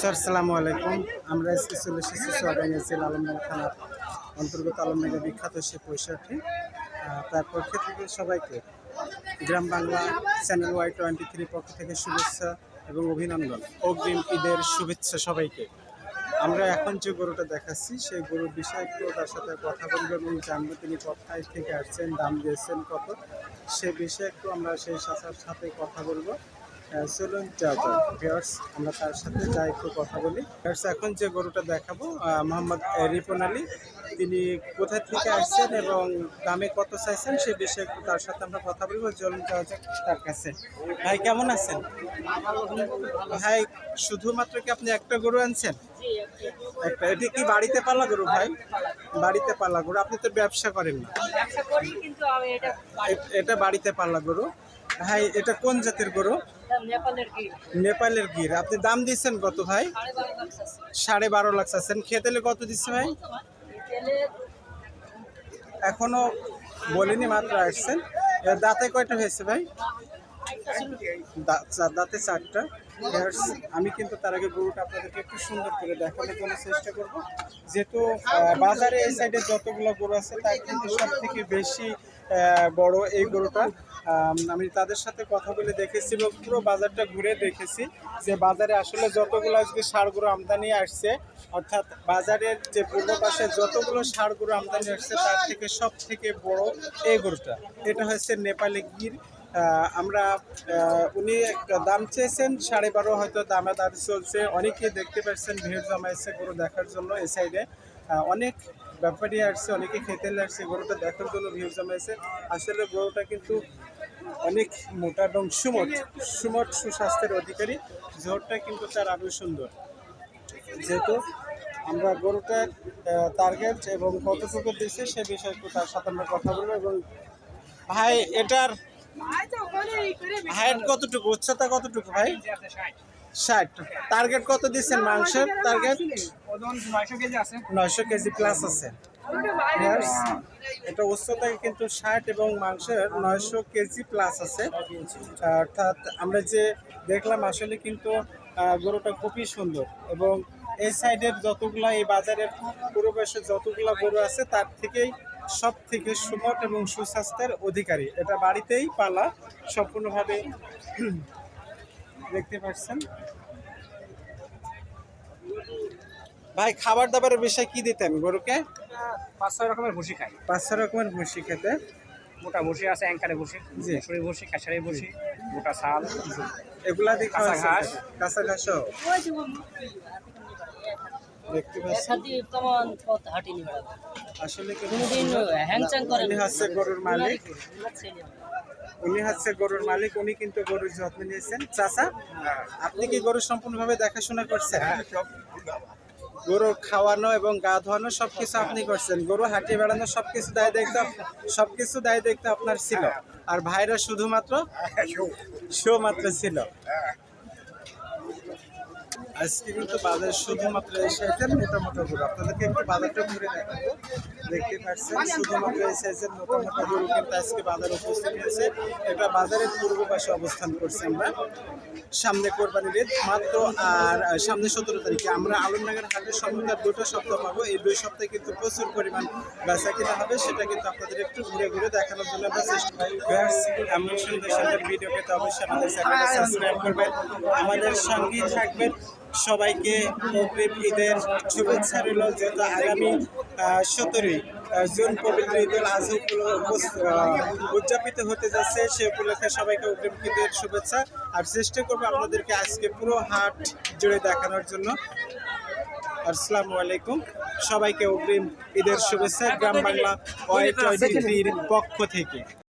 Sir সালামু আলাইকুম। আমরা আজকে চলে এসেছি সোয়াডাঙ্গা জেলা আলমডাঙ্গা থানার অন্তর্গত আলমডাঙ্গা বিখ্যাত সে পৈশাটি তার পক্ষ থেকে সবাইকে Gram Bangla channel Y twenty three পক্ষ থেকে শুভেচ্ছা এবং অভিনন্দন। অগ্রিম ঈদের শুভেচ্ছা সবাইকে। আমরা এখন যে গরুটা দেখাচ্ছি, সেই গরুর বিষয়ে একটু তার সাথে কথা বলব এবং জানব তিনি কোথায় থেকে আসছেন, দাম দিয়েছেন কত। সে বিষয়ে একটু আমরা সেই সাথে কথা বলব। চলুন যা যাক। আমরা তার সাথে যা একটু কথা বলি। ভিউয়ার্স এখন যে গরুটা দেখাবো মোহাম্মদ রিপন আলী তিনি কোথা থেকে আসছেন এবং দামে কত চাইছেন সে বিষয়ে একটু তার সাথে আমরা কথা বলব। চলুন যাওয়া যাক তার কাছে। ভাই কেমন আছেন? ভাই শুধুমাত্র কি আপনি একটা গরু আনছেন? একটা এটি কি বাড়িতে পালা গরু ভাই? বাড়িতে পালা গরু আপনি তো ব্যবসা করেন না। এটা এটা বাড়িতে পালা গরু। ভাই এটা কোন জাতের গরু? নেপালের গির। আপনি দাম দিচ্ছেন কত ভাই? সাড়ে বারো লাখ আছেন খেতেলে কত দিচ্ছে ভাই? এখনও বলিনি মাত্র আসছেন। দাঁতে কয়টা হয়েছে ভাই? দাঁতে চারটা। আমি কিন্তু তার আগে গরুটা আপনাদেরকে একটু সুন্দর করে দেখানোর জন্য চেষ্টা করব। যেহেতু বাজারে এই সাইডে যতগুলো গরু আছে, তার কিন্তু সব থেকে বেশি বড় এই গরুটা। আমি তাদের সাথে কথা বলে দেখেছি এবং পুরো বাজারটা ঘুরে দেখেছি যে বাজারে আসলে যতগুলো আজকে সার গরু আমদানি আসছে, অর্থাৎ বাজারের যে পূর্ব পাশে যতগুলো সার গরু আমদানি আসছে, তার থেকে সব থেকে বড় এই গরুটা। এটা হচ্ছে নেপালে গির। আমরা উনি একটা দাম চেয়েছেন, সাড়ে বারো হয়তো দামে দাম চলছে। অনেকে দেখতে পাচ্ছেন, ভিড় জমাইছে গরু দেখার জন্য এই সাইডে অনেক ব্যাপারী আসছে, অনেকে খেতে আসছে গরুটা দেখার জন্য ভিড় জমাইছে। আসলে গরুটা কিন্তু অনেক মোটা এবং সুমট সুমট সুস্বাস্থ্যের অধিকারী। জোরটা কিন্তু তার আরও সুন্দর। যেহেতু আমরা গরুটার টার্গেট এবং কতটুকু দিচ্ছে সে বিষয়ে তার সাথে আমরা কথা বলব এবং ভাই, এটার হাইট কতটুকু? উচ্চতা কতটুকু ভাই? ষাট। টার্গেট কত দিচ্ছেন মাংসের টার্গেট নয়শো কেজি প্লাস আছে। এটা উচ্চতা কিন্তু ষাট এবং মাংসের নয়শো কেজি প্লাস আছে। অর্থাৎ আমরা যে দেখলাম আসলে কিন্তু গরুটা খুবই সুন্দর এবং এই সাইডের যতগুলা, এই বাজারের পূর্ববর্ষে যতগুলা গরু আছে, তার থেকেই সব থেকে সুমট এবং সুস্বাস্থ্যের অধিকারী। এটা বাড়িতেই পালা সম্পূর্ণভাবে দেখতে পাচ্ছেন। ভাই খাবার দাবারের বিষয়ে কি দিতেন গরুকে? পাঁচ ছয় রকমের ভুসি খাই। পাঁচ ছয় রকমের ভুসি খেতে। মোটা ভুসি আছে অ্যাঙ্কারে ভুসি জি। ভুসি খেসারি ভুসি মোটা শাল। এগুলা দিয়ে কাঁচা ঘাস। কাঁচা ঘাসও? দেখতে পাচ্ছেন। আসলে উনি হচ্ছে গরুর মালিক। উনি। হচ্ছে গরুর মালিক উনি কিন্তু গরুর যত্ন নিয়েছেন। চাচা আপনি কি গরু সম্পূর্ণভাবে দেখাশোনা করছেন? গরু খাওয়ানো এবং গা ধোয়ানো সবকিছু আপনি করছেন। গরু হাঁটিয়ে বেড়ানো সবকিছু দায় দেখতে সবকিছু দায় দেখতে আপনার ছিল। আর ভাইরা শুধুমাত্র শো। মাত্র ছিল। আজকে কিন্তু বাজার শুধুমাত্র এসে মোটামুটি। আপনাদেরকে একটু বাজারটা ঘুরে দেখাবো। দেখতে পাচ্ছেন, শুধুমাত্র এই সাইজের মোটা মোটা গরু কিন্তু আজকে বাজারে উপস্থিত হয়েছে। এটা বাজারের পূর্ব পাশে অবস্থান করছি আমরা। সামনে কোরবানির মাত্র আর সামনে সতেরো তারিখে। আমরা আলমনগর হাটের সম্বন্ধে দুটো সপ্তাহ পাবো। এই দুই সপ্তাহে কিন্তু প্রচুর পরিমাণ বেচা কিনা হবে। সেটা কিন্তু আপনাদের একটু ঘুরে ঘুরে দেখানোর জন্য আমরা চেষ্টা এমন সুন্দর সুন্দর ভিডিও পেতে অবশ্যই আমাদের চ্যানেলটা সাবস্ক্রাইব করবেন। আমাদের সঙ্গেই থাকবেন সবাইকে অগ্রিম ঈদের শুভেচ্ছা রইল যেহেতু আগামী সতেরোই জুন পবিত্র ঈদুল আজহা উদযাপিত হতে যাচ্ছে সে উপলক্ষে সবাইকে অগ্রিম ঈদের শুভেচ্ছা। আর চেষ্টা করব আপনাদেরকে আজকে পুরো হাট জুড়ে দেখানোর জন্য। আসসালামু আলাইকুম। সবাইকে অগ্রিম ঈদের শুভেচ্ছা গ্রাম বাংলা ওয়াই টোয়েন্টি পক্ষ থেকে।